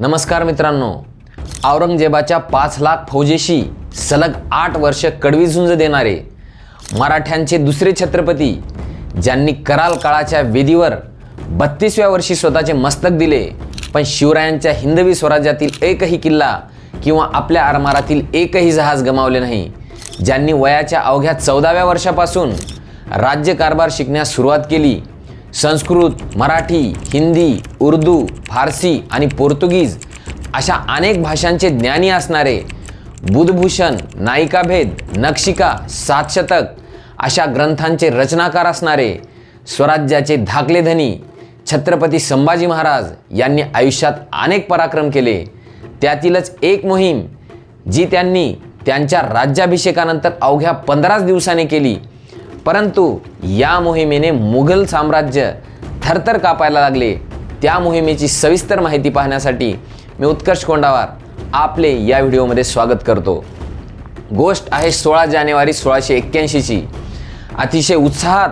नमस्कार मित्रांनो. औरंगजेबाच्या पाच लाख फौजेशी सलग आठ वर्ष कडवी झुंज देणारे मराठ्यांचे दुसरे छत्रपती ज्यांनी कराल काळाच्या वेदीवर बत्तीसव्या वर्षी स्वतःचे मस्तक दिले पण शिवरायांच्या हिंदवी स्वराज्यातील एकही किल्ला किंवा आपल्या आरमारातील एकही जहाज गमावले नाही ज्यांनी वयाच्या अवघ्या चौदाव्या वर्षापासून राज्यकारभार शिकण्यास सुरुवात केली संस्कृत मराठी हिंदी उर्दू फारसी आणि पोर्तुगीज अशा अनेक भाषांचे ज्ञानी असणारे बुधभूषण नायिकाभेद नक्षिका सातशतक अशा ग्रंथांचे रचनाकार असणारे स्वराज्याचे धाकले धनी छत्रपती संभाजी महाराज यांनी आयुष्यात अनेक पराक्रम केले. त्यातीलच एक मोहीम जी त्यांनी त्यांच्या राज्याभिषेकानंतर अवघ्या पंधराच दिवसाने केली. परंतु या मोहिमेने मुघल साम्राज्य थरथर कापायला लागले. त्या मोहिमेची सविस्तर माहिती पाहण्यासाठी मी उत्कर्ष कोंडावार आपले या व्हिडिओमध्ये स्वागत करतो. गोष्ट आहे सोळा जानेवारी सोळाशे एक्क्याऐंशीची. अतिशय उत्साहात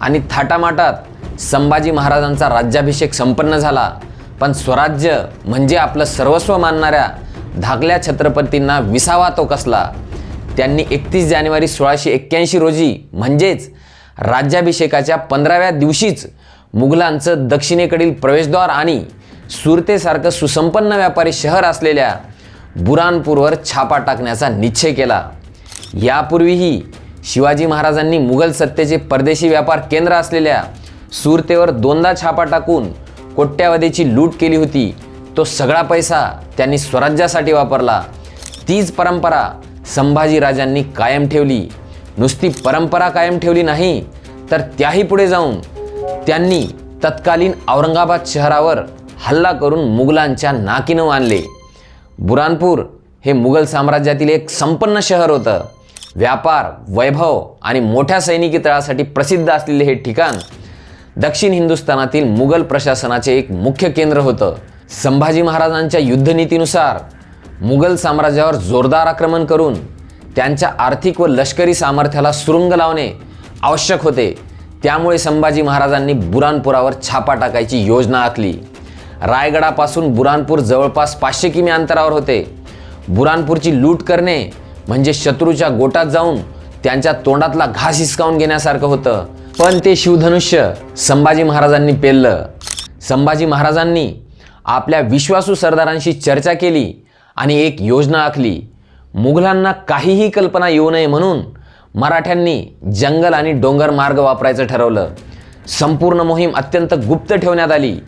आणि थाटामाटात संभाजी महाराजांचा राज्याभिषेक संपन्न झाला. पण स्वराज्य म्हणजे आपलं सर्वस्व मानणाऱ्या धाकल्या छत्रपतींना विसावा तो कसला? त्यांनी एकतीस जानेवारी सोळाशे एक्क्याऐंशी रोजी म्हणजेच राज्याभिषेकाच्या पंधराव्या दिवशीच मुघलांचं दक्षिणेकडील प्रवेशद्वार आणि सुरतेसारखं सुसंपन्न व्यापारी शहर असलेल्या बुरानपूरवर छापा टाकण्याचा निश्चय केला. यापूर्वीही शिवाजी महाराजांनी मुघल सत्तेचे परदेशी व्यापार केंद्र असलेल्या सुरतेवर दोनदा छापा टाकून कोट्यावधीची लूट केली होती. तो सगळा पैसा त्यांनी स्वराज्यासाठी वापरला. तीच परंपरा संभाजीराजांनी कायम ठेवली. नुसती परंपरा कायम ठेवली नाही तर त्याही पुढे जाऊन त्यांनी तत्कालीन औरंगाबाद शहरावर हल्ला करून मुघलांच्या नाकीनं आणले बुरानपूर हे मुघल साम्राज्यातील एक संपन्न शहर होतं. व्यापार वैभव आणि मोठ्या सैनिकी तळासाठी प्रसिद्ध असलेले हे ठिकाण दक्षिण हिंदुस्थानातील मुघल प्रशासनाचे एक मुख्य केंद्र होतं. संभाजी महाराजांच्या युद्धनीतीनुसार मुघल साम्राज्यावर जोरदार आक्रमण करून त्यांच्या आर्थिक व लष्करी सामर्थ्याला सुरुंग लावणे आवश्यक होते. त्यामुळे संभाजी महाराजांनी बुरानपुरावर छापा टाकायची योजना आखली. रायगडापासून बुरानपूर जवळपास पाचशे किमी अंतरावर होते. बुरानपूरची लूट करणे म्हणजे शत्रूच्या गोटात जाऊन त्यांच्या तोंडातला घास हिसकावून घेण्यासारखं होतं. पण ते शिवधनुष्य संभाजी महाराजांनी पेललं. संभाजी महाराजांनी आपल्या विश्वासू सरदारांशी चर्चा केली. आणि एक योजना आखली मुघलांना काहीही कल्पना येऊ नये म्हणून मराठ्यांनी जंगल आणि डोंगर मार्ग वापरायचं ठरवलं. संपूर्ण मोहीम अत्यंत गुप्त ठेवण्यात आली.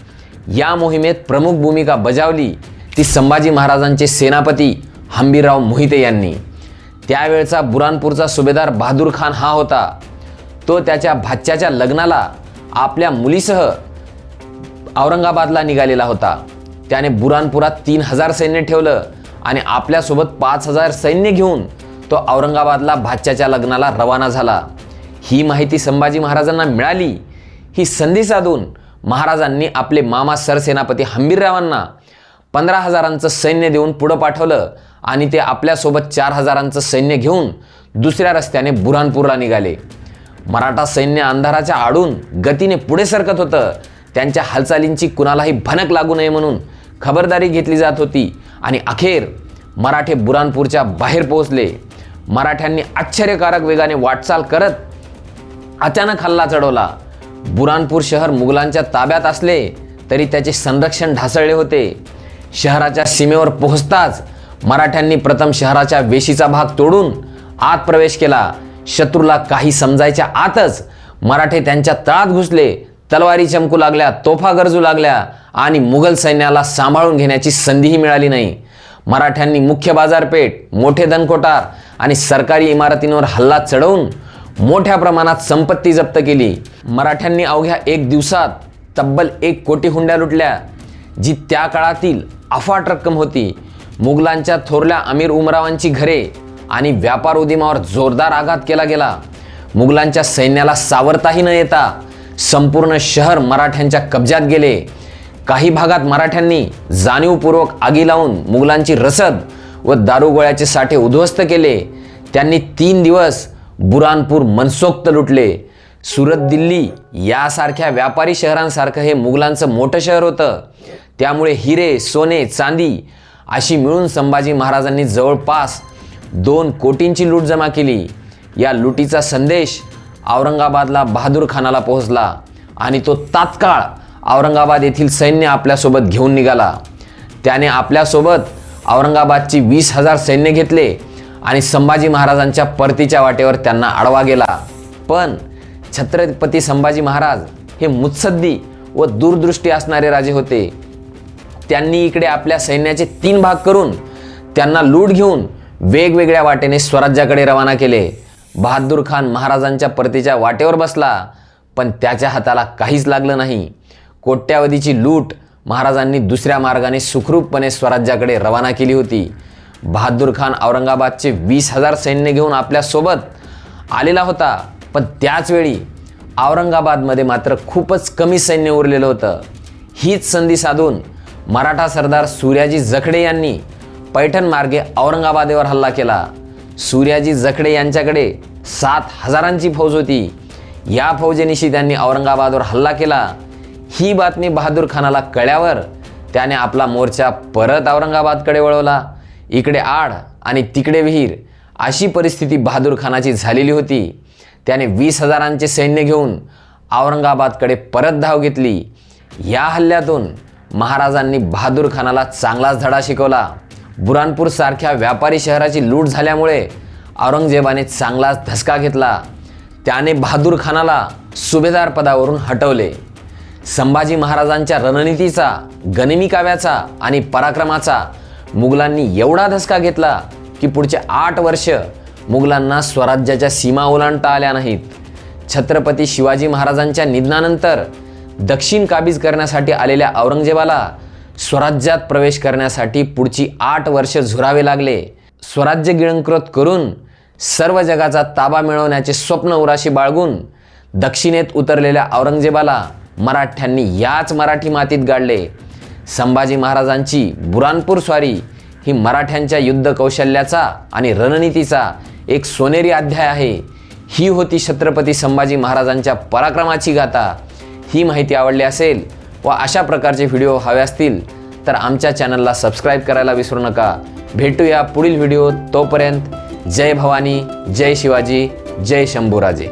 या मोहिमेत प्रमुख भूमिका बजावली ती संभाजी महाराजांचे सेनापती हंबीरराव मोहिते यांनी. त्यावेळचा बुरानपूरचा सुभेदार बहादूर खान हा होता. तो त्याच्या भाच्याच्या लग्नाला आपल्या मुलीसह औरंगाबादला निघालेला होता. त्याने बुरानपुरात तीन हजार सैन्य ठेवलं. आणि आपल्यासोबत पाच हजार सैन्य घेऊन तो औरंगाबादला भाच्याच्या लग्नाला रवाना झाला. ही माहिती संभाजी महाराजांना मिळाली. ही संधी साधून महाराजांनी आपले मामा सरसेनापती हंबीररावांना पंधरा हजारांचं सैन्य देऊन पुढं पाठवलं आणि ते आपल्यासोबत चार हजारांचं सैन्य घेऊन दुसऱ्या रस्त्याने बुऱ्हाणपूरला निघाले. मराठा सैन्य अंधाराच्या आडून गतीने पुढे सरकत होतं. त्यांच्या हालचालींची कुणालाही भनक लागू नये म्हणून खबरदारी घेतली जात होती आणि अखेर मराठे बुरानपूरच्या बाहेर पोहोचले. मराठ्यांनी आश्चर्यकारक वेगाने वाटचाल करत अचानक हल्ला चढवला. बुरानपूर शहर मुघलांच्या ताब्यात असले तरी त्याचे संरक्षण ढासळले होते. शहराच्या सीमेवर पोहोचताच मराठ्यांनी प्रथम शहराच्या वेशीचा भाग तोडून आत प्रवेश केला. शत्रूला काही समजायच्या आतच मराठे त्यांच्या तळात घुसले तलवारी चमकू लागल्या तोफा गरजू लागल्या आणि मुघल सैन्याला सांभाळून घेण्याची संधीही मिळाली नाही. मराठ्यांनी मुख्य बाजारपेठ मोठे दनकोटार आणि सरकारी इमारतींवर हल्ला चढवून मोठ्या प्रमाणात संपत्ती जप्त केली. मराठ्यांनी अवघ्या एक दिवसात तब्बल एक कोटी हुंड्या लुटल्या जी त्या काळातील अफाट रक्कम होती. मुघलांच्या थोरल्या अमीर उमरावांची घरे आणि व्यापार उदिमावर जोरदार आघात केला गेला. मुघलांच्या सैन्याला सावरताही न येता संपूर्ण शहर मराठ्यांच्या कब्ज्यात गेले. काही भागात मराठ्यांनी जाणीवपूर्वक आगी लावून मुघलांची रसद व दारुगोळ्याचे साठे उद्ध्वस्त केले. त्यांनी तीन दिवस बुरानपूर मनसोक्त लुटले. सुरत दिल्ली यासारख्या व्यापारी शहरांसारखं हे मुघलांचं मोठं शहर होतं. त्यामुळे हिरे सोने चांदी अशी मिळून संभाजी महाराजांनी जवळपास दोन कोटींची लूट जमा केली. या लुटीचा संदेश औरंगाबादला बहादूर खानाला पोहोचला आणि तो तात्काळ औरंगाबाद येथील सैन्य आपल्यासोबत घेऊन निघाला. त्याने आपल्यासोबत औरंगाबादची वीस हजार सैन्य घेतले आणि संभाजी महाराजांच्या परतीच्या वाटेवर त्यांना आडवा गेला. पण छत्रपती संभाजी महाराज हे मुत्सद्दी व दूरदृष्टी असणारे राजे होते. त्यांनी इकडे आपल्या सैन्याचे तीन भाग करून त्यांना लूट घेऊन वेगवेगळ्या वाटेने स्वराज्याकडे रवाना केले. बहादूर खान महाराजांच्या परतीच्या वाटेवर बसला पण त्याच्या हाताला काहीच लागलं नाही. कोट्यावधीची लूट महाराजांनी दुसऱ्या मार्गाने सुखरूपपणे स्वराज्याकडे रवाना केली होती. बहादूर खान औरंगाबादचे वीस हजार सैन्य घेऊन आपल्यासोबत आलेला होता पण त्याचवेळी औरंगाबादमध्ये मात्र खूपच कमी सैन्य उरलेलं होतं. हीच संधी साधून मराठा सरदार सूर्याजी जखडे यांनी पैठण मार्गे औरंगाबादेवर हल्ला केला. सूर्याजी जखडे यांच्याकडे सात हजारांची फौज होती. या फौजेनिशी त्यांनी औरंगाबादवर हल्ला केला. ही बातमी बहादूर खानाला कळल्यावर त्याने आपला मोर्चा परत औरंगाबादकडे वळवला. इकडे आड आणि तिकडे विहीर अशी परिस्थिती बहादूर खानाची झालेली होती. त्याने वीस हजारांचे सैन्य घेऊन औरंगाबादकडे परत धाव घेतली. या हल्ल्यातून महाराजांनी बहादूर खानाला चांगलाच धडा शिकवला. बुरानपूर सारख्या व्यापारी शहराची लूट झाल्यामुळे औरंगजेबाने चांगलाच धसका घेतला. त्याने बहादूर खानाला सुभेदार पदावरून हटवले. संभाजी महाराजांच्या रणनीतीचा गनिमी काव्याचा आणि पराक्रमाचा मुघलांनी एवढा धसका घेतला की पुढचे आठ वर्ष मुघलांना स्वराज्याच्या सीमा ओलांडता आल्या नाहीत. छत्रपती शिवाजी महाराजांच्या निधनानंतर दक्षिण काबीज करण्यासाठी आलेल्या औरंगजेबाला स्वराज्यात प्रवेश करण्यासाठी पुढची आठ वर्ष झुरावे लागले. स्वराज्य गिळंकृत करून सर्व जगाचा ताबा मिळवण्याचे स्वप्न उराशी बाळगून दक्षिणेत उतरलेल्या औरंगजेबाला मराठ्यांनी याच मराठी मातीत गाडले. संभाजी महाराजांची बुरानपूर स्वारी ही मराठ्यांच्या युद्ध कौशल्याचा आणि रणनीतीचा एक सोनेरी अध्याय आहे. ही होती छत्रपती संभाजी महाराजांच्या पराक्रमाची गाथा. ही माहिती आवडली असेल व अशा प्रकारचे व्हिडिओ हवे असतील तर आमच्या चॅनलला सबस्क्राईब करायला विसरू नका. भेटूया पुढील व्हिडिओ तोपर्यंत जय भवानी जय शिवाजी जय शंभूराजे.